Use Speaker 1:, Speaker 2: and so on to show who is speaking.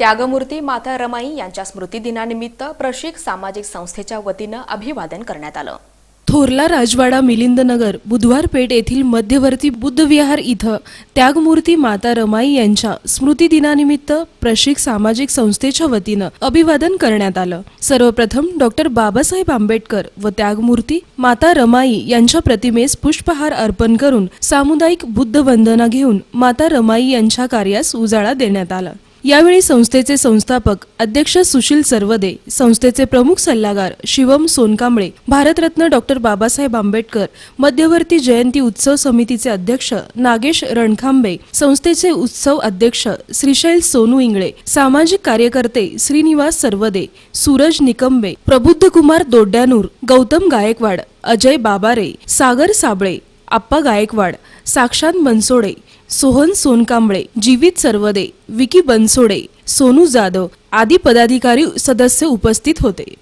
Speaker 1: त्यागमूर्ती माता रमाई यांच्या स्मृतिदिनानिमित्त प्रशिक सामाजिक संस्थेच्या वतीनं अभिवादन करण्यात आलं.
Speaker 2: थोरला राजवाडा मिलिंदनगर बुधवार पेठ येथील मध्यवर्ती बुद्धविहार इथं त्यागमूर्ती माता रमाई यांच्या स्मृतिदिनानिमित्त प्रशिक सामाजिक संस्थेच्या वतीनं अभिवादन करण्यात आलं. सर्वप्रथम डॉक्टर बाबासाहेब आंबेडकर व त्यागमूर्ती माता रमाई यांच्या प्रतिमेस पुष्पहार अर्पण करून सामुदायिक बुद्ध वंदना घेऊन माता रमाई यांच्या कार्यास उजाळा देण्यात आला. यावेळी संस्थेचे संस्थापक अध्यक्ष सुशील सर्वदे संस्थेचे प्रमुख सल्लागार शिवम सोनकांबळे भारतरत्न डॉक्टर बाबासाहेब आंबेडकर मध्यवर्ती जयंती उत्सव समितीचे अध्यक्ष नागेश रणखांबे संस्थेचे उत्सव अध्यक्ष श्रीशैल सोनू इंगळे सामाजिक कार्यकर्ते श्रीनिवास सर्वदे सूरज निकंबे प्रबुद्ध कुमार दोड्यानूर गौतम गायकवाड अजय बाबारे सागर साबळे आप्पा गायकवाड साक्षात बनसोडे सोहन सोनकांबळे जीवित सर्वदे विकी बनसोडे सोनू जाधव आदी पदाधिकारी सदस्य उपस्थित होते.